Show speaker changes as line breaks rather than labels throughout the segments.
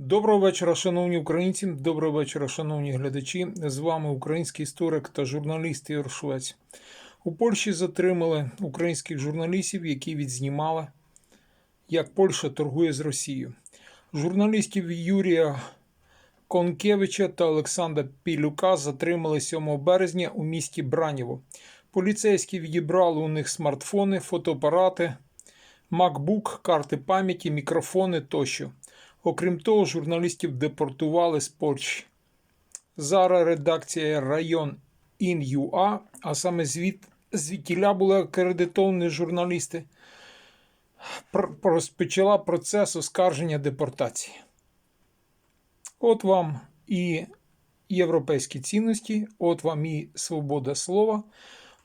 Доброго вечора, шановні українці. Доброго вечора, шановні глядачі. З вами український історик та журналіст Ігор Швець. У Польщі затримали українських журналістів, які відзнімали, як Польща торгує з Росією. Журналістів Юрія Конкевича та Олександра Пілюка затримали 7 березня у місті Браніво. Поліцейські відібрали у них смартфони, фотоапарати, MacBook, карти пам'яті, мікрофони тощо. Окрім того, журналістів депортували з Польщі. Зараз редакція район ІНЮА, а саме звід, звідтіля були акредитовані журналісти, розпочала процес оскарження депортації. От вам і європейські цінності, от вам і свобода слова,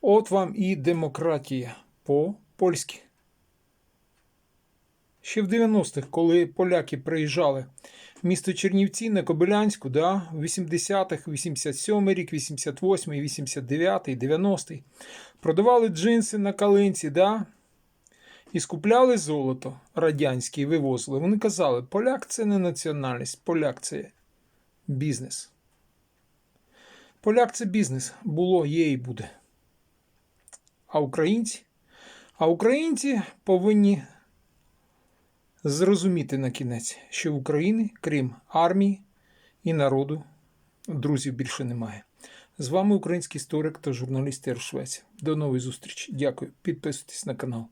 от вам і демократія по-польськи. Ще в 90-х, коли поляки приїжджали в місто Чернівці на Кобилянську, да, в 80-х, 87-й рік, 88-й, 89-й, 90-й, продавали джинси на калинці, да, і скупляли золото радянське і вивозили. Вони казали, поляк це не національність, поляк це бізнес. Поляк це бізнес. Було, є і буде. А українці? А українці повинні зрозуміти на кінець, що в України, крім армії і народу, друзів більше немає. З вами український історик та журналіст Ір Швець. До нової зустрічі. Дякую. Підписуйтесь на канал.